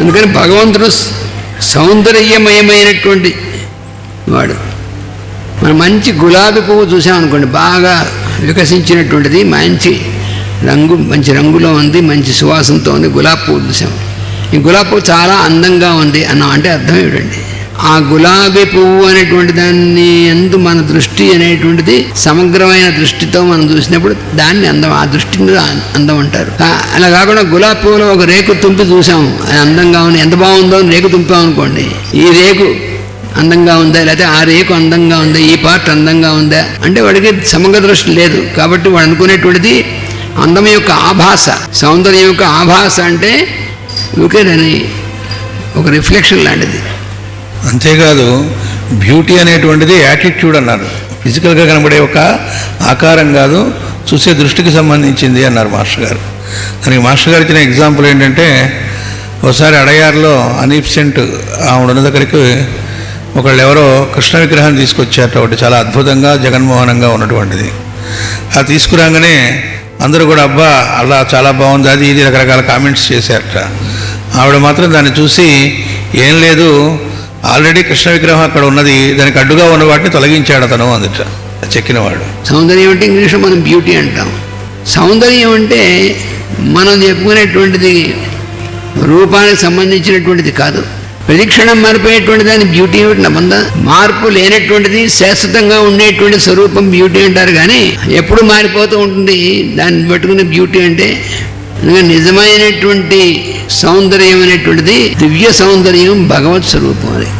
అందుకని భగవంతుడు సౌందర్యమయమైనటువంటి వాడు. మనం మంచి గులాబీ పువ్వు చూసామనుకోండి బాగా వికసించినటువంటిది మంచి రంగు మంచి రంగులో ఉంది మంచి సువాసనతో ఉంది గులాబీ పువ్వు చూసాం. ఈ గులాబీ పువ్వు చాలా అందంగా ఉంది అన్న. అంటే అర్థం ఏమిటండి? ఆ గులాబీ పువ్వు అనేటువంటి దాన్ని దృష్టి అనేటువంటిది సమగ్రమైన దృష్టితో మనం చూసినప్పుడు దాన్ని అందం ఆ దృష్టిని అందం అంటారు. అలా కాకుండా గులాబీ పువ్వులో ఒక రేకు తుంపి చూసాము. అది అందంగా ఉంది. ఎంత బాగుందో రేకు తుంపాం అనుకోండి. ఈ రేకు అందంగా ఉందా? లేకపోతే ఆ రేకు అందంగా ఉందా? ఈ పార్ట్ అందంగా ఉందా? అంటే వాడికి సమగ్ర దృష్టి లేదు. కాబట్టి వాడు అనుకునేటువంటిది అందం యొక్క ఆభాస. సౌందర్యం యొక్క ఆభాస అంటే ఊకేనని ఒక రిఫ్లెక్షన్ లాంటిది. అంతేకాదు బ్యూటీ అనేటువంటిది యాటిట్యూడ్ అన్నారు. ఫిజికల్గా కనబడే ఒక ఆకారం కాదు చూసే దృష్టికి సంబంధించింది అన్నారు మాస్టర్ గారు. దానికి మాస్టర్ గారు ఇచ్చిన ఎగ్జాంపుల్ ఏంటంటే ఒకసారి అడయార్లో అనీప్సెంట్ ఆవిడ ఉన్న దగ్గరికి ఒకళ్ళు ఎవరో కృష్ణ విగ్రహం తీసుకొచ్చారట ఒకటి చాలా అద్భుతంగా జగన్మోహనంగా ఉన్నటువంటిది. అది తీసుకురాగానే అందరూ కూడా అబ్బా అలా చాలా బాగుంది అది ఇది రకరకాల కామెంట్స్ చేశారట. ఆవిడ మాత్రం దాన్ని చూసి ఏం లేదు ఆల్రెడీ కృష్ణ విగ్రహం అక్కడ ఉన్నది దానికి అడ్డుగా ఉన్న వాటిని తొలగించాడు అతను అందుట చెక్కినవాడు. సౌందర్యం అంటే ఇంగ్లీష్లో మనం బ్యూటీ అంటాం. సౌందర్యం అంటే మనం చెప్పుకునేటువంటిది రూపానికి సంబంధించినటువంటిది కాదు. ప్రతిక్షణం మారిపోయేటువంటి దాని బ్యూటీ నమ్మందా మార్పు లేనటువంటిది శాశ్వతంగా ఉండేటువంటి స్వరూపం బ్యూటీ అంటారు కానీ ఎప్పుడు మారిపోతూ ఉంటుంది దాన్ని పట్టుకునే బ్యూటీ అంటే అందుకని నిజమైనటువంటి సౌందర్యం అనేటువంటిది దివ్య సౌందర్యం భగవత్ స్వరూపం అది.